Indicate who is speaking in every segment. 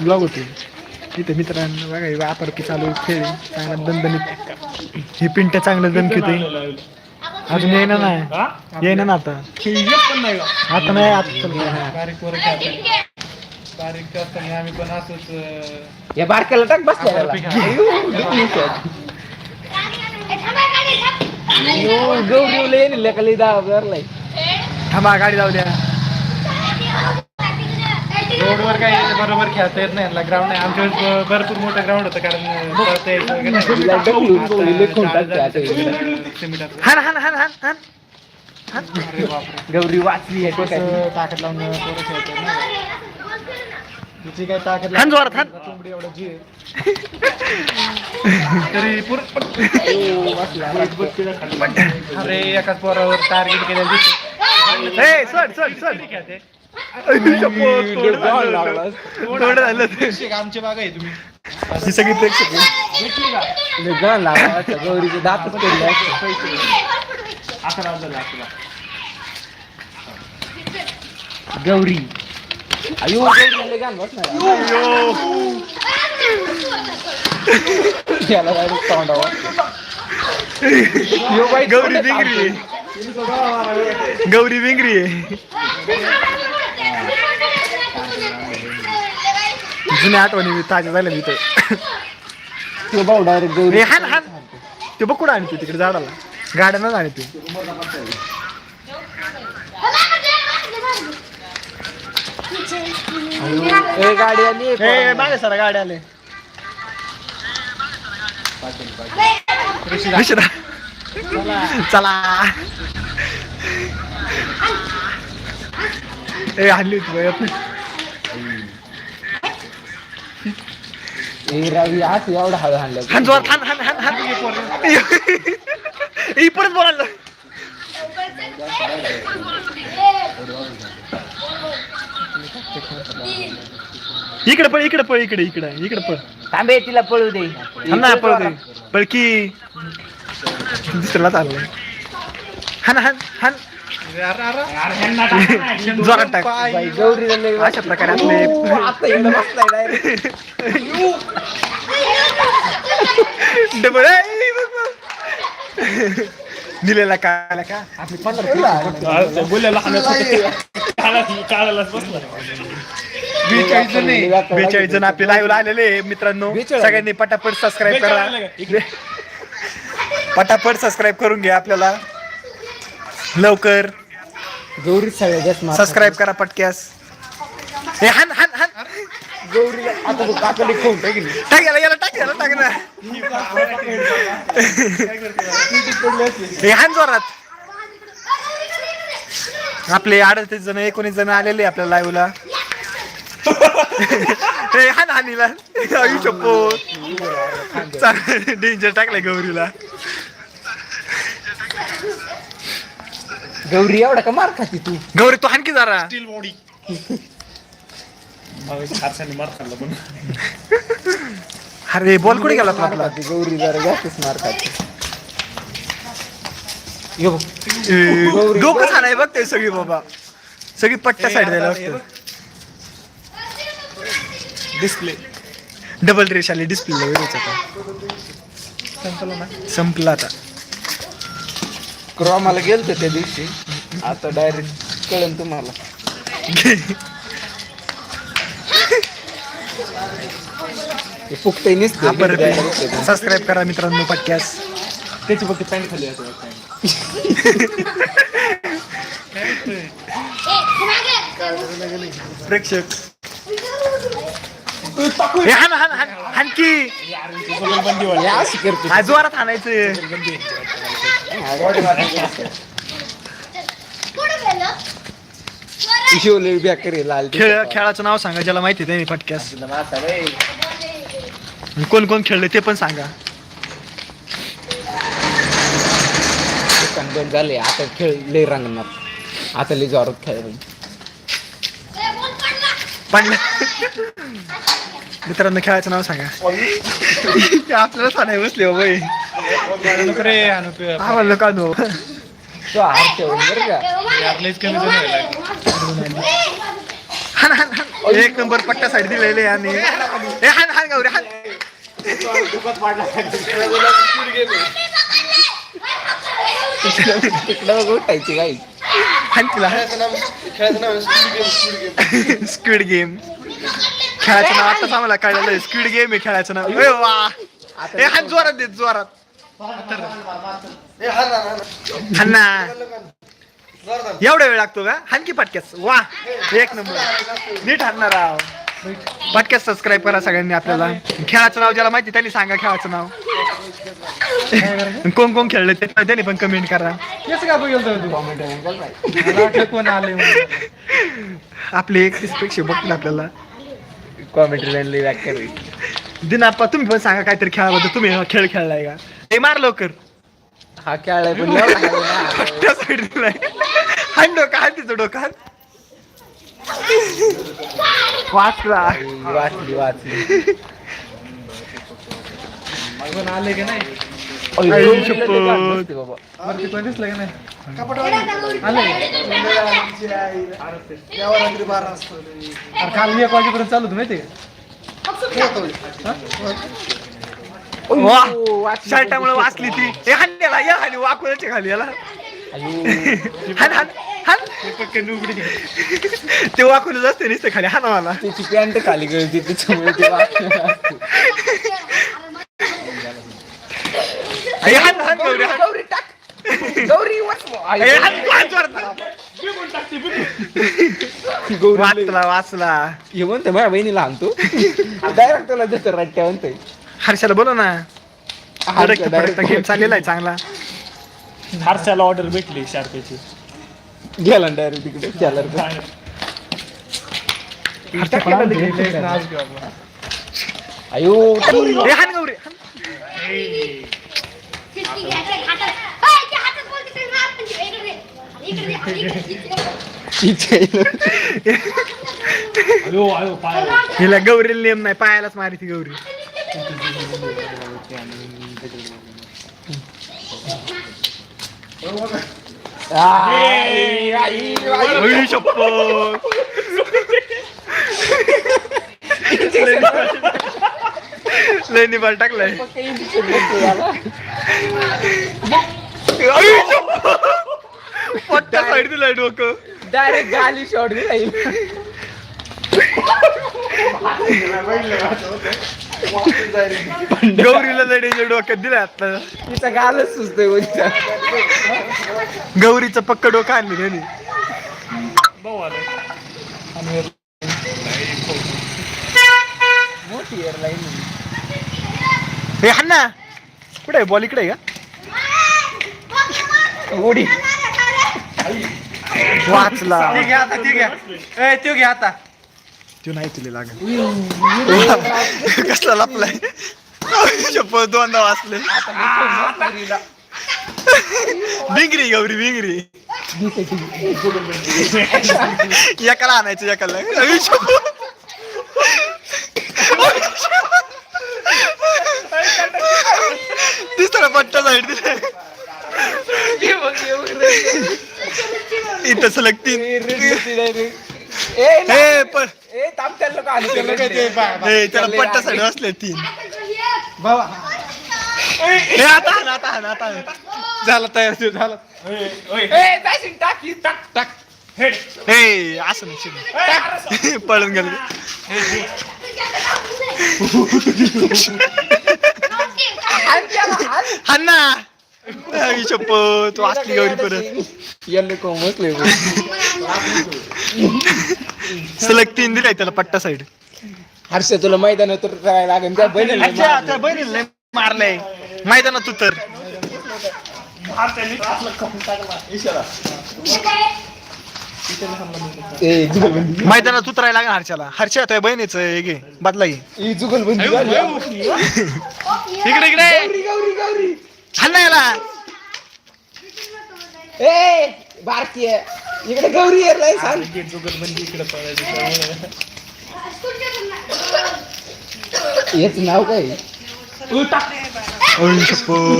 Speaker 1: Blog होते इथे मित्रांनो बघा वापर की चालू खेळ. चांगला दणदणीत हे पिंट्या चांगलं दणकित अजून येईना ना
Speaker 2: हा?
Speaker 1: येईना ना आता
Speaker 2: नाही?
Speaker 1: आता नाही आता.
Speaker 2: बारीक असताना आम्ही पण असंच अं,
Speaker 3: या बारक्याला टाक बसल्याला गौरी येईल का लई दहा भरलाय
Speaker 1: थांबा गाडी जाऊ द्या
Speaker 2: रोडवर काही बरोबर खेळता येत नाही ग्राउंड नाही आमच्या वेळेस भरपूर मोठं ग्राउंड होतं कारण अं, पळता यायचं वगैरे नाही.
Speaker 3: तिला ढकलून गौरी लई खून
Speaker 2: आता
Speaker 3: टाकते आता
Speaker 2: झालं
Speaker 3: इकडे.
Speaker 2: सिमेंटाचं.
Speaker 1: हान हान हान हान हान
Speaker 2: अरे बापरे.
Speaker 3: गौरी वाचली आहे.
Speaker 2: कसं ताकद लावून पोरं खेळतात ना. तिची काय ताकद
Speaker 1: हान जोरात हान
Speaker 2: कोंबडी एवढं जी आहे. तरी पण अरे एकाच पोरावर टार्गेट केलेलं दिसतं.
Speaker 1: ए सोड सोड सोड
Speaker 2: खेळते? बागा आहे तुम्ही
Speaker 1: ही सगळी प्रेक्षक.
Speaker 3: गौरीचे दातच पडले असते.
Speaker 2: अकरा अकरा.
Speaker 3: गौरी. अयो गौरी लई गाण बसणार याला direct तोंडावर. यो बाई
Speaker 1: गौरी बिंगरी. गौरी बिंगरी. जुन्या आठवणी मी ताज्या झाल्या मी तर
Speaker 3: भाऊ डायरेक्ट गौरी.
Speaker 1: ए, हान हान ते बघ कुठं आणते तिकडे झाडाला. गाड्यानं आणते
Speaker 3: ए गाडी आली.
Speaker 1: ए मागे सरा गाड्या आले. चला. ए हल्ली होती.
Speaker 3: ए रवी असं एवढं हळू हाणलं
Speaker 1: हान जोरात हान हान हान हान. ही परत बोलायला इकडे पळ इकडे पळ इकडे इकडे इकडे पळ.
Speaker 3: थांबे तिला पळू दे.
Speaker 1: ना पळ दे. पळ की. दुसऱ्याला चाललंय. हान हान हान जोरात टाक. अशा प्रकारे आपले. डबल निलेला काय का आपली पंधरा
Speaker 2: काढायलाच बसला
Speaker 3: बेचाळीस जण.
Speaker 1: बेचाळीस जण आपले लाईव्ह आलेले मित्रांनो. सगळ्यांनी पटापट सबस्क्राईब करा पटापट सबस्क्राईब करून घ्या आपल्याला लवकर सबस्क्राईब करा पटक्यास हे हान हान हान
Speaker 3: गौरीला आता तू काकडी खाऊन टाकीन.
Speaker 1: टाक याला याला टाक याला टाक ना. हे हान जोरात. आपले अडतीस जण एकोणीस जण आलेले आपल्या लाईव्हला हे हान हानीला. डेंजर टाकलाय गौरीला.
Speaker 3: गौरी एवढा का मार खाती तू?
Speaker 1: गौरी तू हानकी जरा.
Speaker 2: स्टील बॉडी मार खाल्ला पण
Speaker 1: अरे बॉल कुठे गेला आपला?
Speaker 3: गौरी जरा जास्तच मार खाती. यो. बघ. गौरी-
Speaker 1: डोकं झालाय बघ ते सगळी बाबा. सगळी पट्ट्या साईड द्यायला बघतो
Speaker 2: डिस्प्ले
Speaker 1: डबल रेश आली डिस्प्लेला वेळेच आता.
Speaker 2: संपलं ना?
Speaker 1: संपला आता.
Speaker 3: क्रोमाला गेलतो त्या दिवशी. आता डायरेक्ट कळन तुम्हाला. फुकतही नसते.
Speaker 1: आपण सबस्क्राईब करा मित्रांनो पटक्यास
Speaker 2: त्याची फक्त पॅन्ट खाली असं
Speaker 1: प्रेक्षक. हे हा जोरात हाणायचं.
Speaker 3: शिवले बेकरी लाल
Speaker 1: खेळ खेळाचं नाव सांगा ज्याला माहिती आहे त्यांनी पटक्यास कोण कोण खेळले ते पण सांगा.
Speaker 3: दुकान बंद झाले आता खेळ लय रंगणार. आता लय जोरात खेळ
Speaker 1: पडलं मित्रांनो खेळायचं नाव सांगा. आपल्याला सांगाय बसले हो बाई.
Speaker 2: पे-
Speaker 1: आम्हाला का नो
Speaker 3: तो हारच्या बरं का?
Speaker 2: आपलेच कमी.
Speaker 1: हान हान एक नंबर पट्टा साईड दिलेले आणि हे हान हान गौरी हान. Squid Game. खेळायचं नाव आताच आम्हाला कळलेलं स्क्विड गेम आहे खेळायचं नाव. ए वा. हे हात जोरात देत जोरात. हान ना. एवढा वेळ लागतो का? हानकी पटक्यास वा एक नंबर. नीट हाणणार राव पटक्यास सबस्क्राईब करा सगळ्यांनी आपल्याला. खेळाचं नाव ज्याला माहिती त्यांनी सांगा खेळाचं नाव. कोण कोण खेळलं ते त्यांनी पण कमेंट करा.
Speaker 2: तेच का तू? कोण आले.
Speaker 1: आपले एकतीसपेक्षा बघतील आपल्याला.
Speaker 3: कॉमेंट्री लाईनला व्याख्या
Speaker 1: दिनाप्पा तुम्ही पण सांगा काहीतरी खेळाबद्दल. तुम्ही हा खेळ खेळलाय का? हे मार लवकर.
Speaker 3: हा खेळलाय पण.
Speaker 1: त्या साईड दिलाय हाण डोका हाण तिचं डोका वाचला.
Speaker 3: वाचली वाचली.
Speaker 2: आले. का नाही काल एक वाजेपर्यंत चालू माहिती
Speaker 3: वाचली.
Speaker 1: शर्टामुळे वाचली ती. हे या हानी वाकूनच्या खाली याला. ते वाकूनच असते नुसते खाली. हाना मला
Speaker 3: त्याची पॅन्ट खाली गळती त्याच्यामुळे ते.
Speaker 1: हे गौरी हाण
Speaker 3: गौरी टाक. गौरी वाच आई,
Speaker 1: हाण हाण जोरात.
Speaker 3: गौरी
Speaker 1: वाचला वाचला.
Speaker 3: हे म्हणते माझ्या बहिणीला आणतो डायरेक्ट त्याला देतो रट्ट्या म्हणतोय.
Speaker 1: हर्षाला बोला ना. गेम चाललेला आहे चांगला.
Speaker 4: हारशाला ऑर्डर भेटली शार्पेची
Speaker 3: गेला डायरेक्ट तिकडे.
Speaker 2: आपण.
Speaker 3: अयो
Speaker 1: गौरी हिला गौरीला नेम नाही पायालाच मारी ती गौरी.
Speaker 3: आई, आई, आई.
Speaker 1: आई शपथ लय निबाल टाकलाय आई शपथ. पट्टा साईड दिलाय डोकं
Speaker 3: डायरेक्ट गाली शॉट दिला
Speaker 1: गौरीला लढीच्या डोक्यात दिलाय आता.
Speaker 3: तिचा गालच सुचतोय वरच्या.
Speaker 1: गौरीचं पक्क डोकं आणलं त्यांनी.
Speaker 3: मोठी एअरलाईन
Speaker 1: हे हाण. ना कुठे आहे? बॉल इकडे आहे
Speaker 3: उडी.
Speaker 1: का वाचला.
Speaker 2: ती घ्या आता ती घ्या. ए त्यो घ्या आता.
Speaker 1: तू नाही तुला लागल कसला लपलाय शपथ दोनदा वाचले बिंगरी गौरी बिंगरी एकाला आणायचं एकाला. तिसरा पट्टा साईड दिलाय इथं सलग तीन हे पण
Speaker 3: ए थांब त्याला का आली
Speaker 2: त्याला काय ते बा- बा-
Speaker 1: त्याला पट्टा साईड असले तीन.
Speaker 2: बाबा.
Speaker 1: हे आता आण, आता आण, आता आण.
Speaker 2: झाला तयार त्यो झाला.
Speaker 3: ए जाशील टाक ही, टाक टाक.
Speaker 1: हे. असं नाही पळून गेलं.
Speaker 3: हाण त्याला, हाण.
Speaker 1: हाण परत
Speaker 3: येल्लो
Speaker 1: सलग तीन दिलाय त्याला पट्टा साईड
Speaker 3: हर्ष तुला मैदान तर करायला लागेल त्या
Speaker 1: मारलंय मैदानात तू तर मैदानात उतरायला लागणार हर्षाला हर्षा त्या बहिणीचं हे घे बदला
Speaker 3: ही
Speaker 1: इकडे इकडे याला
Speaker 3: ए भारतीय इकडे गौरी सांग
Speaker 4: इकडे पळायची त्यामुळे
Speaker 3: हेच नाव काय?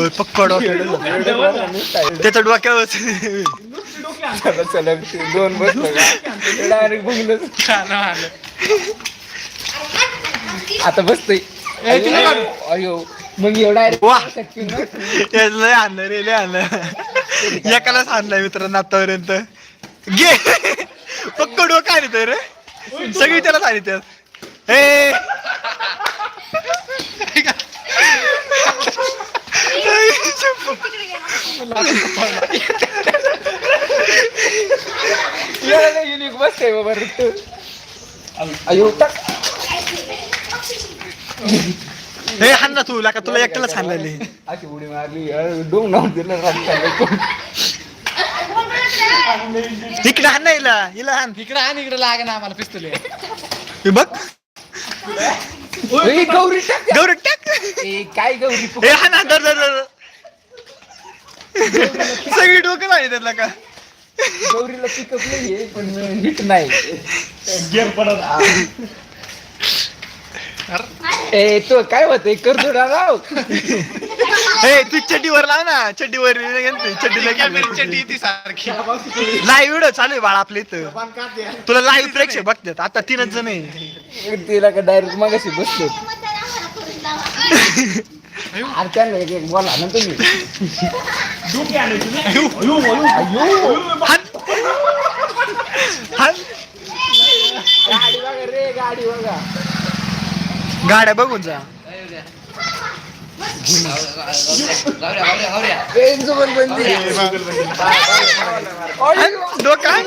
Speaker 1: पक्का त्याच्या डोक्यावर
Speaker 3: दोन बसलं का डायरेक्ट बघलंच आता बसतोय. अयो. मग एवढा
Speaker 1: लय आणलं रे लय आणलं. एकालाच आणलंय मित्रांनो आतापर्यंत. घे. पक्क डोकं आणि तर सगळी त्याला सांगितलं हे
Speaker 3: युनिक बसतोय बाबा ऋतू. अयो
Speaker 1: हे हाण ना तू लाका तुला एकट्यालाच हाणलेली
Speaker 3: अशी उडी मारली डोंग नाव दिलं.
Speaker 1: इकडे हाण ना हिला हिला हाण
Speaker 2: इकडे आणि इकडे लागे ना आम्हाला पिस्तूल
Speaker 1: हे बघ
Speaker 3: ए, गौरी टाक
Speaker 1: गौरव टाक
Speaker 3: ए, काय गौरी
Speaker 1: हे हाण हाण धर धर धर सगळी डोकं झाली त्यातला का
Speaker 3: गौरीला पिकअप नाही आहे पण नीट नाही
Speaker 4: गेम पडत
Speaker 3: ए तो काय होतंय? करतो राव
Speaker 1: हे तू चड्डीवर लाव ना. चड्डीवर चड्डीला चड्डी ती सारखी. लाईव्ह व्हिडिओ चालू आहे बाळा आपल्या इथं. तुला लाईव्ह प्रेक्षक बघतात. आता तीनच जण आहे.
Speaker 3: तिला का डायरेक्ट मगाशी बसलो. अरे त्यांना एक एक बोला ना तुम्ही. गाडी बघा रे गाडी बघा.
Speaker 1: गाड्या बघून जा. डोकं.